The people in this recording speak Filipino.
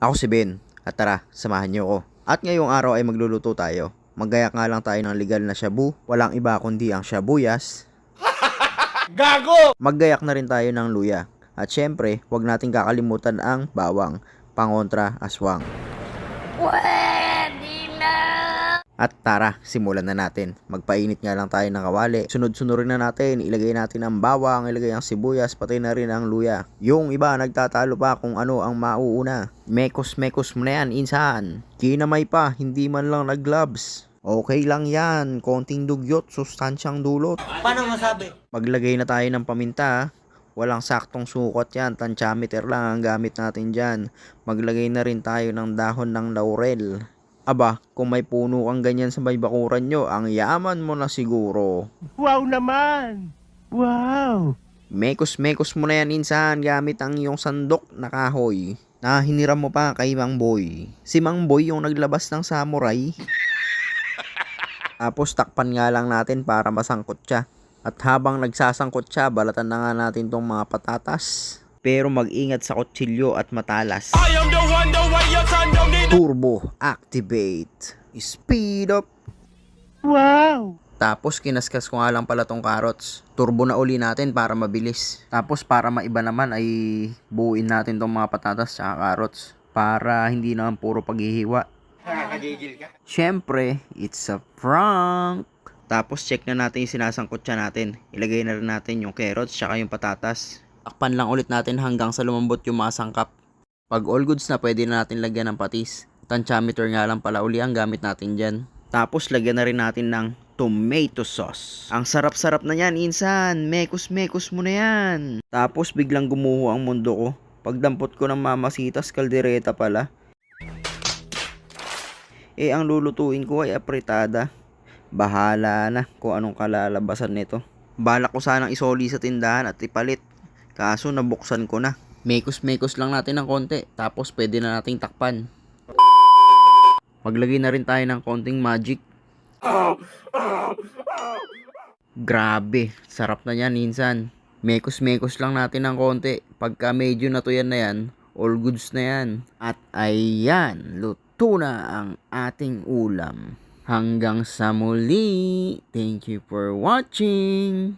Ako si Ben. At tara, samahan niyo ako. At ngayong araw ay magluluto tayo. Maggayak nga lang tayo ng legal na shabu. Walang iba kundi ang shabuyas. Gago! Maggayak na rin tayo ng luya. At syempre, huwag nating kakalimutan ang bawang, pangontra, aswang. Na! At tara, simulan na natin. Magpainit nga lang tayo ng kawali. Sunod-sunurin na natin. Ilagay natin ang bawang, ilagay ang sibuyas, pati na rin ang luya. Yung iba nagtatalo pa kung ano ang mauuna. Mekos-mekos mo na yan, insan. Kinamay pa, hindi man lang nag-gloves. Okay lang yan, konting dugyot, sustansyang dulot. Paano masabi? Maglagay na tayo ng paminta. Walang saktong sukot yan, tantiameter lang ang gamit natin dyan. Maglagay na rin tayo ng dahon ng laurel. Aba, kung may puno kang ganyan sa may bakuran nyo, ang yaman mo na siguro. Wow naman! Wow! Mekos-mekos mo na yan insan gamit ang iyong sandok na kahoy. Na hiniram mo pa kay Mang Boy. Si Mang Boy yung naglabas ng samurai. Tapos takpan nga lang natin para masangkot siya. At habang nagsasangkot siya, balatan na nga natin tong mga patatas. Pero mag-ingat sa kutsilyo at matalas. I am the one, the way need Turbo activate. Speed up. Wow! Tapos kinaskas ko nga lang pala tong carrots. Turbo na uli natin para mabilis. Tapos para maiba naman ay buuin natin tong mga patatas at carrots. Para hindi naman puro paghihiwa. Nakakagigil ka? Siyempre, it's a prank. Tapos check na natin yung sinasangkot siya natin. Ilagay na rin natin yung carrots tsaka yung patatas. Takpan lang ulit natin hanggang sa lumambot yung mga sangkap. Pag all goods na, pwede na natin lagyan ng patis. Tantiameter nga lang pala uli ang gamit natin dyan. Tapos lagyan na rin natin ng tomato sauce. Ang sarap-sarap na yan, insan. Mekos-mekos mo na yan. Tapos biglang gumuho ang mundo ko. Pagdampot ko ng mamasitas, kaldereta pala. Eh, ang lulutuin ko ay apritada. Bahala na kung anong kalalabasan nito. Balak ko sanang isoli sa tindahan at ipalit. Kaso nabuksan ko na. Mekos-mekos lang natin ng konti. Tapos pwede na nating takpan. Maglagay na rin tayo ng konting magic. Grabe, sarap na yan insan. Mekos-mekos lang natin ng konti. Pagka medyo natuyan na yan, all goods na yan. At ayan, luto na ang ating ulam. Hanggang sa muli. Thank you for watching.